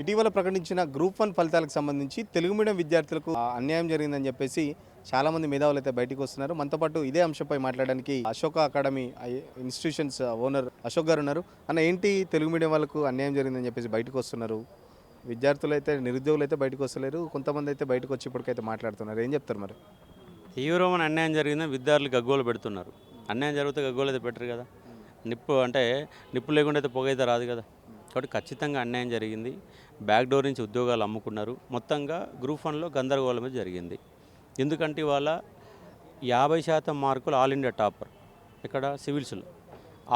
ఇటీవల ప్రకటించిన group one ఫలితాలకు సంబంధించి తెలుగు మీడియం విద్యార్థులకు అన్యాయం జరిగిందని చెప్పేసి చాలామంది మేధావులు అయితే బయటకు వస్తున్నారు. మనతో పాటు ఇదే అంశంపై మాట్లాడడానికి Ashoka academy institutions owner Ashok garu ఉన్నారు. అన్న ఏంటి తెలుగు మీడియం వాళ్ళకు అన్యాయం జరిగిందని చెప్పేసి బయటకు వస్తున్నారు? విద్యార్థులు అయితే నిరుద్యోగులు అయితే బయటకు వస్తలేరు. కొంతమంది అయితే బయటకు వచ్చి ఇప్పటికైతే మాట్లాడుతున్నారు. ఏం చెప్తారు మరి? తీవ్రమైన అన్యాయం జరిగిందని విద్యార్థులు గగ్గోలు పెడుతున్నారు. అన్యాయం జరిగితే గగ్గోలు అయితే పెట్టరు కదా. నిప్పు అంటే నిప్పు లేకుండా అయితే పొగ అయితే రాదు కదా. కాబట్టి ఖచ్చితంగా అన్యాయం జరిగింది. బ్యాక్ డోర్ నుంచి ఉద్యోగాలు అమ్ముకున్నారు. మొత్తంగా గ్రూప్ వన్లో గందరగోళం జరిగింది. ఎందుకంటే ఇవాళ యాభై శాతం మార్కులు ఆల్ ఇండియా టాపర్ ఇక్కడ సివిల్స్లో.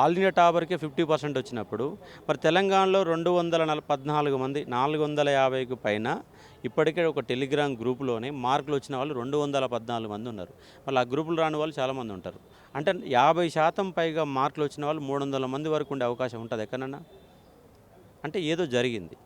ఆల్ ఇండియా టాపర్కే ఫిఫ్టీ పర్సెంట్ వచ్చినప్పుడు మరి తెలంగాణలో రెండు వందల నల పద్నాలుగు మంది నాలుగు వందల యాభైకి పైన ఇప్పటికే ఒక టెలిగ్రామ్ గ్రూప్లోనే మార్కులు వచ్చిన వాళ్ళు రెండు వందల పద్నాలుగు మంది ఉన్నారు. మళ్ళీ ఆ గ్రూపులు రాని వాళ్ళు చాలామంది ఉంటారు. అంటే యాభై శాతం పైగా మార్కులు వచ్చిన వాళ్ళు మూడు వందల మంది వరకు ఉండే అవకాశం ఉంటుంది. ఎక్కడన్నా? అంటే ఏదో జరిగింది.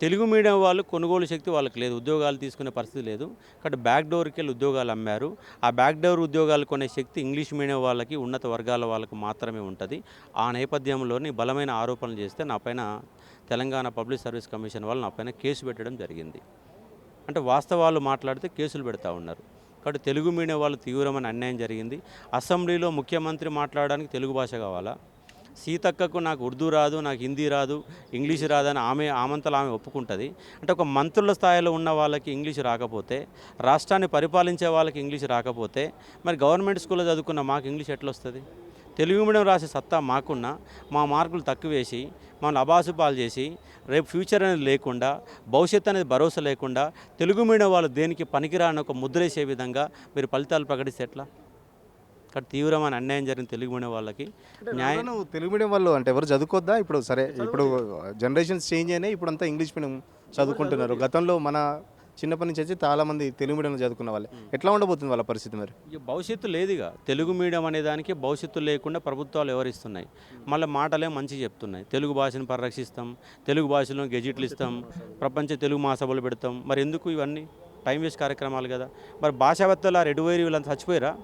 తెలుగు మీడియం వాళ్ళు కొనుగోలు శక్తి వాళ్ళకి లేదు ఉద్యోగాలు తీసుకునే పరిస్థితి లేదు. కాబట్టి బ్యాక్ డోర్కి వెళ్ళి ఉద్యోగాలు అమ్మారు. ఆ బ్యాక్ డోర్ ఉద్యోగాలు కొనే శక్తి ఇంగ్లీష్ మీడియం వాళ్ళకి ఉన్నత వర్గాల వాళ్ళకి మాత్రమే ఉంటుంది. ఆ నేపథ్యంలోని బలమైన ఆరోపణలు చేస్తే నా పైన తెలంగాణ పబ్లిక్ సర్వీస్ కమిషన్ వాళ్ళు నా పైన కేసు పెట్టడం జరిగింది. అంటే వాస్తవాలు మాట్లాడితే కేసులు పెడతా ఉన్నారు. కాబట్టి తెలుగు మీడియం వాళ్ళు తీవ్రమైన అన్యాయం జరిగింది. అసెంబ్లీలో ముఖ్యమంత్రి మాట్లాడడానికి తెలుగు భాష కావాలా? సీతక్కకు నాకు ఉర్దూ రాదు నాకు హిందీ రాదు ఇంగ్లీష్ రాదని ఆమె ఆమంతలు ఆమె ఒప్పుకుంటుంది. అంటే ఒక మంత్రుల స్థాయిలో ఉన్న వాళ్ళకి ఇంగ్లీష్ రాకపోతే రాష్ట్రాన్ని పరిపాలించే వాళ్ళకి ఇంగ్లీష్ రాకపోతే మరి గవర్నమెంట్ స్కూల్లో చదువుకున్న మాకు ఇంగ్లీష్ ఎట్లా వస్తుంది తెలుగు మీడియం రాసే సత్తా మాకున్నా మా మార్కులు తక్కువేసి మమ్మల్ని అబాసుపాలు చేసి రేపు ఫ్యూచర్ అనేది లేకుండా భవిష్యత్తు అనేది భరోసా లేకుండా తెలుగు మీడియం వాళ్ళు దేనికి పనికిరాని ఒక ముద్రేసే విధంగా మీరు ఫలితాలు ప్రకటిస్తే ఎట్లా? కాబట్టి తీవ్రమైన అన్యాయం జరిగిన తెలుగు మీడియం వాళ్ళకి. న్యాయం తెలుగు మీడియం వాళ్ళు అంటే ఎవరు చదువుకోద్దా? ఇప్పుడు సరే ఇప్పుడు జనరేషన్స్ చేంజ్ అయినాయి ఇప్పుడు అంతా ఇంగ్లీష్ మీడియం చదువుకుంటున్నారు. గతంలో మన చిన్నప్పటి నుంచి వచ్చి చాలా మంది తెలుగు మీడియంలో చదువుకున్న వాళ్ళే. ఎట్లా ఉండబోతుంది వాళ్ళ పరిస్థితి మరి? ఇక భవిష్యత్తు లేదుగా తెలుగు మీడియం అనే దానికి భవిష్యత్తు లేకుండా ప్రభుత్వాలు వ్యవహరిస్తున్నాయి మళ్ళీ మాటలే మంచి చెప్తున్నాయి. తెలుగు భాషను పరిరక్షిస్తాం తెలుగు భాషలో గెజిట్లు ఇస్తాం ప్రపంచ తెలుగు మహాసభలు పెడతాం. మరి ఎందుకు ఇవన్నీ? టైం వేస్ట్ కార్యక్రమాలు కదా. మరి భాషావేత్తలు ఆ రెడ్డివేరి వీళ్ళంతా చచ్చిపోయారా?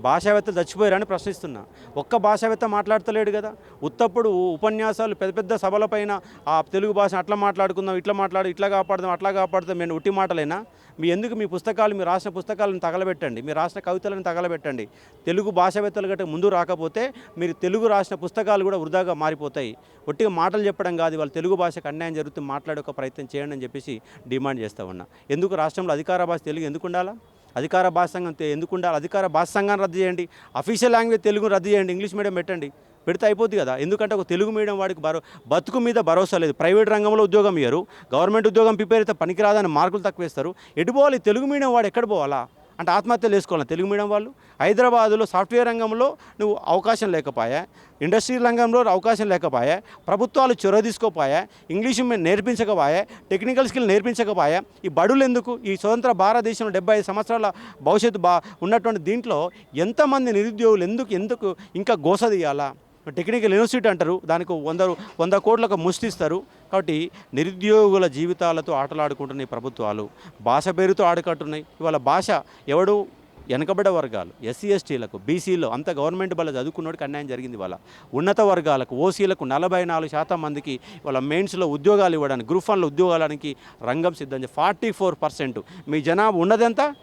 భాషావేత్తలు చచ్చిపోయారని ప్రశ్నిస్తున్నా. ఒక్క భాషావేత్త మాట్లాడతలేడు కదా. ఉత్తప్పుడు ఉపన్యాసాలు పెద్ద పెద్ద సభలపైన ఆ తెలుగు భాషను అట్లా మాట్లాడుకుందాం ఇట్లా మాట్లాడు ఇట్లా కాపాడుదాం అట్లా కాపాడుతాం నేను ఉట్టి మాటలేనా? మీ ఎందుకు మీ పుస్తకాలు మీ రాసిన పుస్తకాలను తగలబెట్టండి మీరు రాసిన కవితలను తగలబెట్టండి. తెలుగు భాషావేత్తలు గట్ట ముందు రాకపోతే మీరు తెలుగు రాసిన పుస్తకాలు కూడా వృధాగా మారిపోతాయి. ఒట్టిగా మాటలు చెప్పడం కాదు వాళ్ళు తెలుగు భాషకు అన్యాయం జరుగుతుంది మాట్లాడే ఒక ప్రయత్నం చేయండి అని చెప్పేసి డిమాండ్ చేస్తా ఉన్నా. ఎందుకు రాష్ట్రంలో అధికార భాష తెలుగు ఎందుకు ఉండాలా? అధికార భాషాంగం సంఘం ఎందుకు ఉండాలి? అధికార భాషాంగాన్ని రద్దు చేయండి. అఫీషియల్ లాంగ్వేజ్ తెలుగు రద్దు చేయండి. ఇంగ్లీష్ మీడియం పెట్టండి. పెడితే అయిపోద్ది కదా. ఎందుకంటే ఒక తెలుగు మీడియం వాడికి భరో బతుకు మీద భరోసా లేదు. ప్రైవేట్ రంగంలో ఉద్యోగం ఇయ్యరు. గవర్నమెంట్ ఉద్యోగం ప్రిపేర్ అయితే పనికిరాదని మార్కులు తక్కువేస్తారు ఎటు పోవాలి? తెలుగు మీడియం వాడు ఎక్కడ పోవాలా? అంటే ఆత్మహత్యలు వేసుకోవాలి తెలుగు మీడియం వాళ్ళు? హైదరాబాదులో సాఫ్ట్వేర్ రంగంలో నువ్వు అవకాశం లేకపోయా? ఇండస్ట్రీ రంగంలో అవకాశం లేకపోయా? ప్రభుత్వాలు చొరవ తీసుకోపోయా ఇంగ్లీషు నేర్పించకపోయా? టెక్నికల్ స్కిల్ నేర్పించకపోయా? ఈ బడులు ఎందుకు? ఈ స్వతంత్ర భారతదేశంలో డెబ్బై ఐదు సంవత్సరాల భవిష్యత్తు బా ఉన్నటువంటి దీంట్లో ఎంతమంది నిరుద్యోగులు ఎందుకు ఎందుకు ఇంకా గోస తీయాలా? టెక్నికల్ యూనివర్సిటీ అంటారు దానికి వంద వంద కోట్లకు ముష్టిస్తారు. కాబట్టి నిరుద్యోగుల జీవితాలతో ఆటలాడుకుంటున్నాయి ప్రభుత్వాలు. భాష పేరుతో ఆడుకుంటున్నాయి. ఇవాళ భాష ఎవడు? వెనకబడ్డ వర్గాలు. ఎస్సీ ఎస్టీలకు బీసీలో అంత గవర్నమెంట్ వల్ల చదువుకున్నోడికి అన్యాయం జరిగింది వాళ్ళ ఉన్నత వర్గాలకు ఓసీలకు నలభై నాలుగు శాతం మందికి వాళ్ళ మెయిన్స్లో ఉద్యోగాలు ఇవ్వడానికి గ్రూప్ వన్లో ఉద్యోగాలకి రంగం సిద్ధం ఫార్టీ ఫోర్ పర్సెంట్. మీ జనాభా ఉన్నదంతా?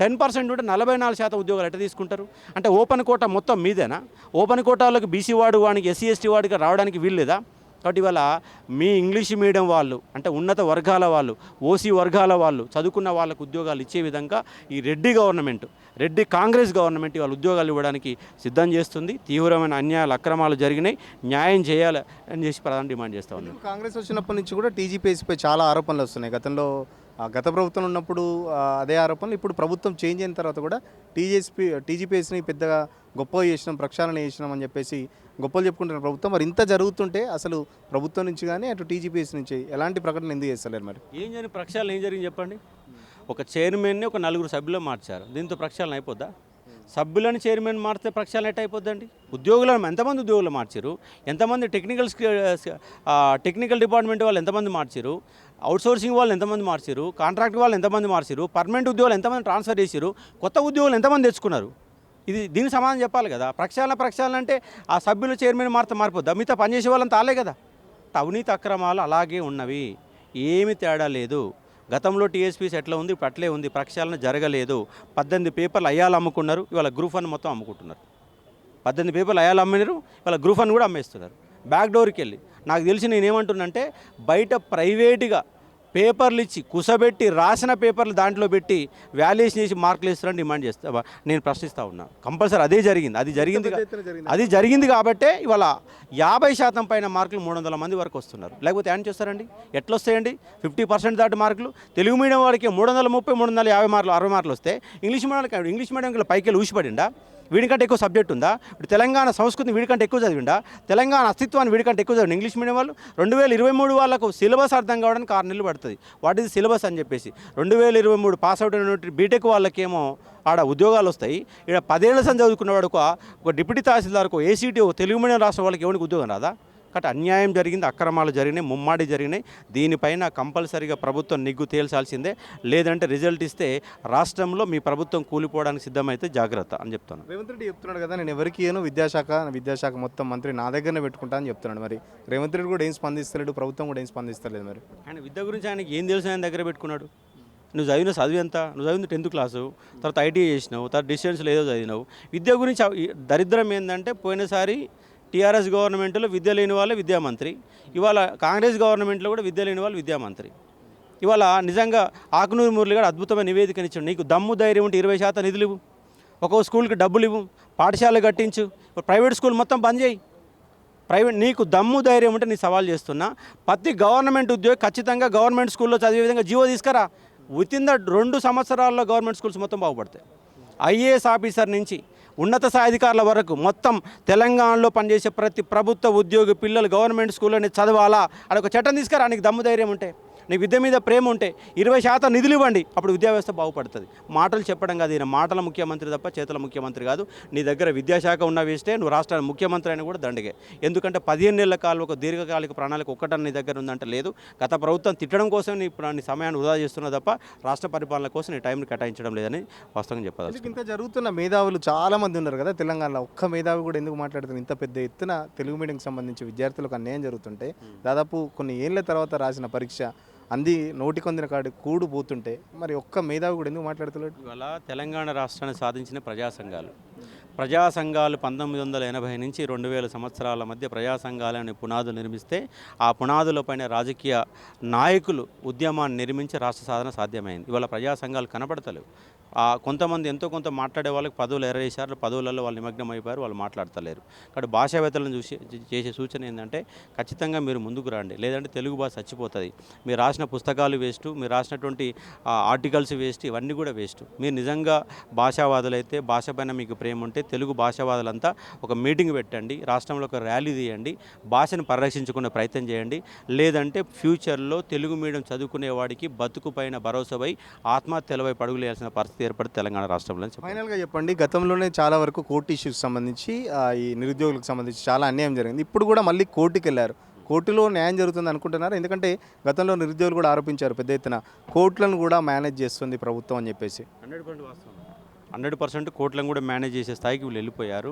టెన్ పర్సెంట్ ఉంటే నలభై నాలుగు శాతం ఉద్యోగాలు ఎట్లా తీసుకుంటారు? అంటే ఓపెన్ కోట మొత్తం మీదేనా? ఓపెన్ కోటాలకు బీసీ వాడు వానికి ఎస్సీ ఎస్టీ వాడికి రావడానికి వీల్లేదా కాబట్టి ఇవాళ మీ ఇంగ్లీష్ మీడియం వాళ్ళు అంటే ఉన్నత వర్గాల వాళ్ళు ఓసీ వర్గాల వాళ్ళు చదువుకున్న వాళ్ళకు ఉద్యోగాలు ఇచ్చే విధంగా ఈ రెడ్డి గవర్నమెంట్ రెడ్డి కాంగ్రెస్ గవర్నమెంట్ వాళ్ళు ఉద్యోగాలు ఇవ్వడానికి సిద్ధం చేస్తుంది. తీవ్రమైన అన్యాయాలు అక్రమాలు జరిగినాయి. న్యాయం చేయాలి అని చేసి ప్రధాని డిమాండ్ చేస్తూ ఉన్నాం కాంగ్రెస్ వచ్చినప్పటి నుంచి కూడా టీజీపీఎస్పై చాలా ఆరోపణలు వస్తున్నాయి. గతంలో గత ప్రభుత్వం ఉన్నప్పుడు అదే ఆరోపణలు ఇప్పుడు ప్రభుత్వం చేంజ్ అయిన తర్వాత కూడా టీజీఎస్పీ టీజీపీఎస్ని పెద్దగా గొప్ప చేసినాం ప్రక్షాళన చేసినాం అని చెప్పేసి గొప్పలు చెప్పుకుంటున్న ప్రభుత్వం. మరి ఇంత జరుగుతుంటే అసలు ప్రభుత్వం నుంచి కానీ అటు టీజీపీఎస్ నుంచి ఎలాంటి ప్రకటన ఎందుకు చేస్తలేరు మరి? ఏం జరిగింది? ప్రక్షాళన ఏం జరిగింది చెప్పండి? ఒక చైర్మన్ని ఒక నలుగురు సభ్యులు మార్చారు. దీంతో ప్రక్షాళన అయిపోద్దా? సభ్యులను చైర్మన్ మారితే ప్రక్షాళన ఎట్ అయిపోద్దండి? ఉద్యోగులను ఎంతమంది ఉద్యోగులు మార్చారు ఎంతమంది టెక్నికల్ టెక్నికల్ డిపార్ట్మెంట్ వాళ్ళు ఎంతమంది మార్చారు అవుట్సోర్సింగ్ వాళ్ళు ఎంతమంది మార్చారు కాంట్రాక్ట్ వాళ్ళు ఎంతమంది మార్చారు పర్మనెంట్ ఉద్యోగులు ఎంతమంది ట్రాన్స్ఫర్ చేశారు కొత్త ఉద్యోగులు ఎంతమంది తెచ్చుకున్నారు? ఇది దీనికి సమాధానం చెప్పాలి కదా. ప్రక్షాళన ప్రక్షాళన అంటే ఆ సభ్యులు చైర్మన్ మారితే మారిపోద్దా. మిగతా పనిచేసే వాళ్ళంతా తాలే కదా. అవినీతి అక్రమాలు అలాగే ఉన్నవి. ఏమి తేడా లేదు. గతంలో టీఎస్పీస్ ఎట్లా ఉంది ఇప్పుడు అట్లే ఉంది ప్రక్షాళన జరగలేదు. పద్దెనిమిది పేపర్లు అయ్యాలు అమ్ముకున్నారు ఇవాళ గ్రూప్ వన్ మొత్తం అమ్ముకుంటున్నారు. పద్దెనిమిది పేపర్లు అయ్యాలు అమ్మినారు ఇవాళ గ్రూప్ వన్ కూడా అమ్మేస్తున్నారు. బ్యాక్ డోర్కి వెళ్ళి నాకు తెలిసి నేనేమంటున్నంటే బయట ప్రైవేటుగా పేపర్లు ఇచ్చి కుసబెట్టి రాసిన పేపర్లు దాంట్లో పెట్టి వాల్యుయేషన్ చేసి మార్కులు ఇస్తారని డిమాండ్ చేస్తా నేను ప్రశ్నిస్తా ఉన్నా. కంపల్సరీ అదే జరిగింది. అది జరిగింది అది జరిగింది కాబట్టే ఇవాళ యాభై శాతం పైన మార్కులు మూడు వందల మంది వరకు వస్తున్నారు. లేకపోతే ఏం చేస్తారండి? ఎట్లా వస్తాయండి ఫిఫ్టీ పర్సెంట్ దాటి మార్కులు. తెలుగు మీడియం వాడికి మూడు వందల ముప్పై మూడు వందల యాభై మార్కులు అరవై మార్కులు వస్తే ఇంగ్లీష్ మీడియం ఇంగ్లీష్ మీడియం పైకి వెళ్ళి ఊసిపడిండా వీడికంటే ఎక్కువ సబ్జెక్ట్ ఉందా? ఇప్పుడు తెలంగాణ సంస్కృతిని వీడికంటే ఎక్కువ చదివిండా? తెలంగాణ అస్తిత్వాన్ని వీడికంటే ఎక్కువ చదివిండు? ఇంగ్లీష్ మీడియం వాళ్ళు? రెండు వేల ఇరవై మూడు వాళ్ళకు సిలబస్ అర్థం కావడానికి ఆరు నెలలు పడుతుంది వాట్ ఈజ్ సిలబస్ అని చెప్పేసి. రెండు వేల ఇరవై మూడు పాస్ అవుట్ అయినటువంటి బీటెక్ వాళ్ళకేమో ఆడ ఉద్యోగాలు వస్తాయి. ఇక్కడ పదేళ్ళ సంది చదువుకున్నవాడు ఒక ఒక డిప్యూటీ తహసీల్దార్కు ఏసీటీ ఒక తెలుగు మీడియం రాష్ట్ర వాళ్ళకి ఎవరికి ఉద్యోగం రాదా? కాబట్టి అన్యాయం జరిగింది అక్రమాలు జరిగినాయి ముమ్మాడి జరిగినాయి. దీనిపైన కంపల్సరీగా ప్రభుత్వం నిగ్గు తేల్చాల్సిందే. లేదంటే రిజల్ట్ ఇస్తే రాష్ట్రంలో మీ ప్రభుత్వం కూలిపోవడానికి సిద్ధమైతే జాగ్రత్త అని చెప్తాను రేవంత్ రెడ్డి చెప్తున్నాడు కదా నేను ఎవరికి ఇయ్యను విద్యాశాఖ విద్యాశాఖ మొత్తం మంత్రి నా దగ్గరనే పెట్టుకుంటా అని చెప్తున్నాడు మరి. రేవంత్ రెడ్డి కూడా ఏం స్పందిస్తలేడు ప్రభుత్వం కూడా ఏం స్పందిస్తలేదు మరి. ఆయన విద్య గురించి ఆయనకి ఏం తెలుసు ఆయన దగ్గర పెట్టుకున్నాడు? నువ్వు చదివిన చదువు ఎంత? నువ్వు చదివింది టెన్త్ క్లాసు తర్వాత ఐటీఐ చేసినావు తర్వాత డిస్టెన్స్లో ఏదో చదివినావు. విద్య గురించి దరిద్రం ఏంటంటే పోయినసారి టీఆర్ఎస్ గవర్నమెంట్లో విద్య లేని వాళ్ళే విద్యామంత్రి. ఇవాళ కాంగ్రెస్ గవర్నమెంట్లో కూడా విద్య లేని వాళ్ళు విద్యామంత్రి. ఇవాళ నిజంగా ఆకునూరు మురళి గారు అద్భుతమైన నివేదికని ఇచ్చాడు. నీకు దమ్ము ధైర్యం ఉంటే ఇరవై శాతం నిధులు ఇవ్వు. ఒక్కో స్కూల్కి డబ్బులు ఇవ్వు. పాఠశాల కట్టించు. ప్రైవేట్ స్కూల్ మొత్తం బంద్ చేయి. ప్రైవేట్ నీకు దమ్ము ధైర్యం ఉంటే నీ సవాల్ చేస్తున్నా. ప్రతి గవర్నమెంట్ ఉద్యోగి ఖచ్చితంగా గవర్నమెంట్ స్కూల్లో చదివే విధంగా జీవో తీసుకురా. విత్ ఇన్ ద రెండు సంవత్సరాల్లో గవర్నమెంట్ స్కూల్స్ మొత్తం బాగుపడతాయి. ఐఏఎస్ ఆఫీసర్ నుంచి ఉన్నత స్థాయి అధికారుల వరకు మొత్తం తెలంగాణలో పనిచేసే ప్రతి ప్రభుత్వ ఉద్యోగి పిల్లలు గవర్నమెంట్ స్కూల్లోనే చదవాలా? అని ఒక చట్టం తీసుకురానికి దమ్ము ధైర్యం ఉంటే. నీకు విద్య మీద ప్రేమ ఉంటే ఇరవై శాతం నిధులు ఇవ్వండి. అప్పుడు విద్యా వ్యవస్థ బాగుపడుతుంది. మాటలు చెప్పడం కాదు ఈయన మాటల ముఖ్యమంత్రి తప్ప చేతుల ముఖ్యమంత్రి కాదు. నీ దగ్గర విద్యాశాఖ ఉన్న వేస్తే నువ్వు రాష్ట్ర ముఖ్యమంత్రి అయినా కూడా దండగే. ఎందుకంటే పదిహేను నెలల కాలం ఒక దీర్ఘకాలిక ప్రణాళిక ఒక్కటని నీ దగ్గర ఉందంటే లేదు. గత ప్రభుత్వం తిట్టడం కోసం నీ నీ సమయాన్ని వృధా చేస్తున్నా తప్ప రాష్ట్ర పరిపాలన కోసం నీ టైంని కేటాయించడం లేదని వాస్తవంగా చెప్పాలి ఇంత జరుగుతున్న మేధావులు చాలా మంది ఉన్నారు కదా తెలంగాణలో? ఒక్క మేధావి కూడా ఎందుకు మాట్లాడుతున్నారు? ఇంత పెద్ద ఎత్తున తెలుగు మీడియంకి సంబంధించి విద్యార్థులకు అన్యాయం జరుగుతుంటే దాదాపు కొన్ని ఏళ్ళ తర్వాత రాసిన పరీక్ష అంది నోటికొందిన కాడి కూడు పోతుంటే మరి ఒక్క మేధావి కూడా ఎందుకు మాట్లాడుతున్నాడు ఇవాళ తెలంగాణ రాష్ట్రాన్ని సాధించిన ప్రజా సంఘాలు ప్రజా సంఘాలు పంతొమ్మిది వందల ఎనభై నుంచి రెండు వేల సంవత్సరాల మధ్య ప్రజా సంఘాలని పునాదులు నిర్మిస్తే ఆ పునాదులపైన రాజకీయ నాయకులు ఉద్యమాన్ని నిర్మించి రాష్ట్ర సాధన సాధ్యమైంది. ఇవాళ ప్రజా సంఘాలు కనపడతలేవు. ఆ కొంతమంది ఎంతో కొంత మాట్లాడే వాళ్ళకి పదవులు ఎరవేశారు పదవులలో వాళ్ళు నిమగ్నం అయిపోయారు వాళ్ళు మాట్లాడతలేరు. కాబట్టి భాషావేత్తలను చూసి చేసే సూచన ఏంటంటే ఖచ్చితంగా మీరు ముందుకు రండి. లేదంటే తెలుగు భాష చచ్చిపోతుంది. మీరు రాసిన పుస్తకాలు వేస్ట్ మీరు రాసినటువంటి ఆర్టికల్స్ వేస్ట్ ఇవన్నీ కూడా వేస్ట్. మీరు నిజంగా భాషావాదులైతే భాష పైన మీకు ప్రేమ ఉంటే తెలుగు భాషావాదులంతా ఒక మీటింగ్ పెట్టండి రాష్ట్రంలో ఒక ర్యాలీ తీయండి భాషను పరిరక్షించుకునే ప్రయత్నం చేయండి. లేదంటే ఫ్యూచర్లో తెలుగు మీడియం చదువుకునే వాడికి బతుకు పైన భరోసాపై ఆత్మహత్యలపై పరుగులేయాల్సిన పరిస్థితి ఏర్పడి తెలంగాణ రాష్ట్రంలో. ఫైనల్గా చెప్పండి గతంలోనే చాలా వరకు కోర్టు ఇష్యూస్ సంబంధించి ఈ నిరుద్యోగులకు సంబంధించి చాలా అన్యాయం జరిగింది. ఇప్పుడు కూడా మళ్ళీ కోర్టుకి వెళ్ళారు. కోర్టులో న్యాయం జరుగుతుంది అనుకుంటున్నారు. ఎందుకంటే గతంలో నిరుద్యోగులు కూడా ఆరోపించారు పెద్ద ఎత్తున కోర్టులను కూడా మేనేజ్ చేస్తుంది ప్రభుత్వం అని చెప్పేసి. హండ్రెడ్ పర్సెంట్ వాస్తవం. హండ్రెడ్ పర్సెంట్ కోట్లను కూడా మేనేజ్ చేసే స్థాయికి వీళ్ళు వెళ్ళిపోయారు.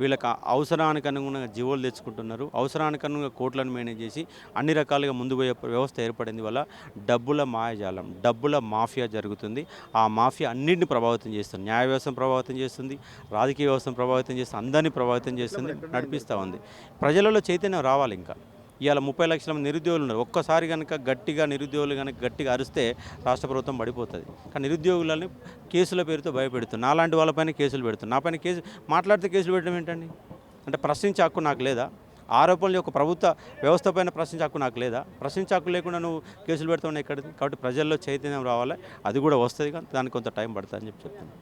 వీళ్ళకి అవసరానికి అనుగుణంగా జీవోలు తెచ్చుకుంటున్నారు. అవసరానికి అనుగుణంగా కోట్లను మేనేజ్ చేసి అన్ని రకాలుగా ముందు పోయే వ్యవస్థ ఏర్పడింది వల్ల డబ్బుల మాయజాలం డబ్బుల మాఫియా జరుగుతుంది. ఆ మాఫియా అన్నింటిని ప్రభావితం చేస్తుంది. న్యాయ వ్యవస్థను ప్రభావితం చేస్తుంది. రాజకీయ వ్యవస్థను ప్రభావితం చేస్తుంది. అందరినీ ప్రభావితం చేస్తుంది. నడిపిస్తూ ఉంది. ప్రజలలో చైతన్యం రావాలి ఇంకా. ఇవాళ ముప్పై లక్షల మంది నిరుద్యోగులు ఉన్నారు. ఒక్కసారి కనుక గట్టిగా నిరుద్యోగులు కనుక గట్టిగా అరిస్తే రాష్ట్ర ప్రభుత్వం పడిపోతుంది. కానీ నిరుద్యోగులని కేసుల పేరుతో భయపెడుతుంది. నాలాంటి వాళ్ళపైన కేసులు పెడుతుంది. నాపైన కేసు మాట్లాడితే కేసులు పెట్టడం ఏంటండి? అంటే ప్రశ్నించే హక్కు నాకు లేదా? ఆరోపణలు యొక్క ప్రభుత్వ వ్యవస్థ పైన ప్రశ్నించే హక్కు నాకు లేదా? ప్రశ్నించే హక్కు లేకుండా నువ్వు కేసులు పెడతావు ఎక్కడ కాబట్టి ప్రజల్లో చైతన్యం రావాలి. అది కూడా వస్తుంది కానీ దానికి కొంత టైం పడుతుంది అని చెప్పి చెప్తాను